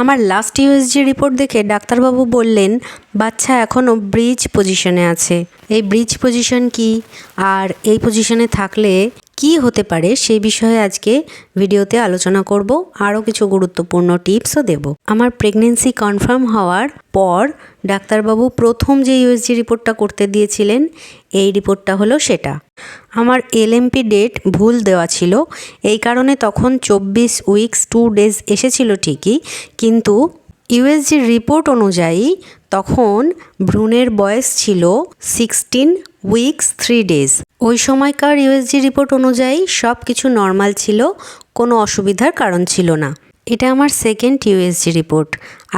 আমার last USG report দেখে ডাক্তারবাবু বললেন, বাচ্চা এখনও ব্রিজ পজিশনে আছে। এই ব্রিজ পজিশন কি? আর এই পজিশনে থাকলে কি হতে পারে সেই বিষয়ে আজকে ভিডিওতে আলোচনা করব, আরও কিছু গুরুত্বপূর্ণ টিপসও দেব। আমার প্রেগনেন্সি কনফার্ম হওয়ার পর ডাক্তারবাবু প্রথম যে ইউএসজি রিপোর্টটা করতে দিয়েছিলেন, এই রিপোর্টটা হলো সেটা। আমার এলএমপি ডেট ভুল দেওয়া ছিল, এই কারণে তখন চব্বিশ উইকস টু ডেজ এসেছিল ঠিকই, কিন্তু ইউএসজির রিপোর্ট অনুযায়ী তখন ভ্রূণের বয়স ছিল সিক্সটিন উইকস থ্রি ডেজ ওই সময়কার ইউএসজি রিপোর্ট অনুযায়ী সব কিছু নর্মাল ছিল, কোনো অসুবিধার কারণ ছিল না। এটা আমার সেকেন্ড ইউএসজি রিপোর্ট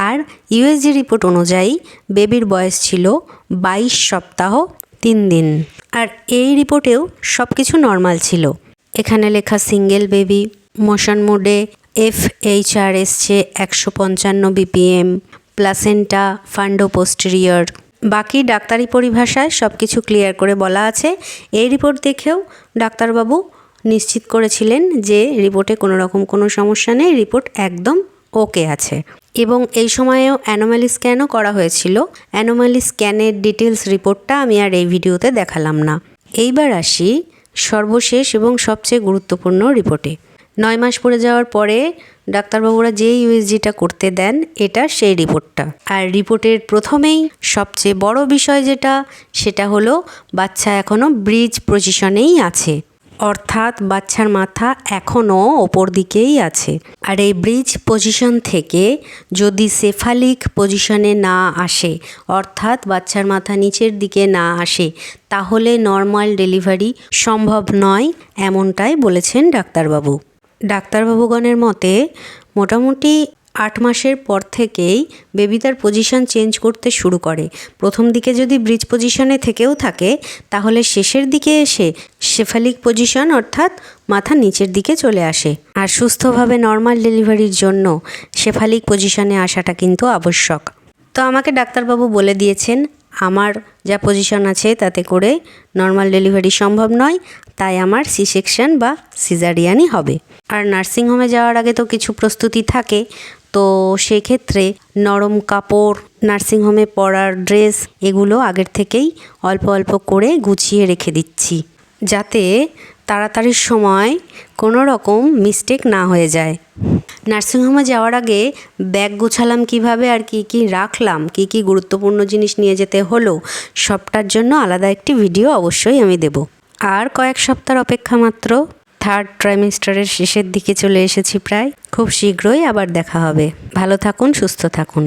আর ইউএসজি রিপোর্ট অনুযায়ী বেবির বয়স ছিল বাইশ সপ্তাহ, তিন দিন। আর এই রিপোর্টেও সব কিছু নর্মাল ছিল। এখানে লেখা সিঙ্গেল বেবি মোশন মোডে এফ এইচ আর এসছে একশো পঞ্চান্ন বিপিএম প্লাসেন্টা ফান্ডো পোস্টেরিয়র বাকি ডাক্তারি পরিভাষায় সব কিছু ক্লিয়ার করে বলা আছে। এই রিপোর্ট দেখেও ডাক্তারবাবু নিশ্চিত করেছিলেন যে রিপোর্টে কোনো রকম কোনো সমস্যা নেই রিপোর্ট একদম ওকে আছে। এবং এই সময়েও অ্যানোমালি স্ক্যানও করা হয়েছিল। অ্যানোমালি স্ক্যানের ডিটেলস রিপোর্টটা আমি আর এই ভিডিওতে দেখালাম না। এইবার আসি সর্বশেষ এবং সবচেয়ে গুরুত্বপূর্ণ রিপোর্টে নয় মাস পড়ে যাওয়ার পরে ডাক্তারবাবুরা যে ইউএসজিটা করতে দেন, এটা সেই রিপোর্টটা। আর রিপোর্টের প্রথমেই সবচেয়ে বড় বিষয় যেটা, সেটা হলো বাচ্চা এখনও ব্রিজ পজিশনেই আছে। অর্থাৎ বাচ্চার মাথা এখনও ওপর দিকেই আছে। আর এই ব্রিজ পজিশন থেকে যদি সেফালিক পজিশনে না আসে, অর্থাৎ বাচ্চার মাথা নিচের দিকে না আসে, তাহলে নর্মাল ডেলিভারি সম্ভব নয়, এমনটাই বলেছেন ডাক্তারবাবু। ডাক্তারবাবুগণের মতে, মোটামুটি আট মাসের পর থেকেই বেবি তার পজিশন চেঞ্জ করতে শুরু করে। প্রথম দিকে যদি ব্রিজ পজিশনে থেকেও থাকে, তাহলে শেষের দিকে এসে শেফালিক পজিশন অর্থাৎ মাথা নিচের দিকে চলে আসে। আর সুস্থভাবে নর্মাল ডেলিভারির জন্য শেফালিক পজিশনে আসাটা কিন্তু আবশ্যক। তো আমাকে ডাক্তারবাবু বলে দিয়েছেন, আমার যা পজিশন আছে তাতে করে নর্মাল ডেলিভারি সম্ভব নয়, তাই আমার সি সেকশন বা সিজারিয়ানই হবে। আর নার্সিংহোমে যাওয়ার আগে তো কিছু প্রস্তুতি থাকে, তো সেক্ষেত্রে নরম কাপড়, নার্সিংহোমে পরার ড্রেস এগুলো আগের থেকেই অল্প অল্প করে গুছিয়ে রেখে দিচ্ছি, যাতে তাড়াতাড়ির সময় কোনো রকম মিস্টেক না হয়ে যায়। নার্সিংহোমে যাওয়ার আগে ব্যাগ গোছালাম কীভাবে আর কি কি রাখলাম, কি কি গুরুত্বপূর্ণ জিনিস নিয়ে যেতে হলো, সবটার জন্য আলাদা একটি ভিডিও অবশ্যই আমি দেব। আর কয়েক সপ্তাহ অপেক্ষা মাত্র থার্ড ট্রাইমিস্টারের শেষের দিকে চলে এসেছি প্রায়। খুব শীঘ্রই আবার দেখা হবে। ভালো থাকুন, সুস্থ থাকুন।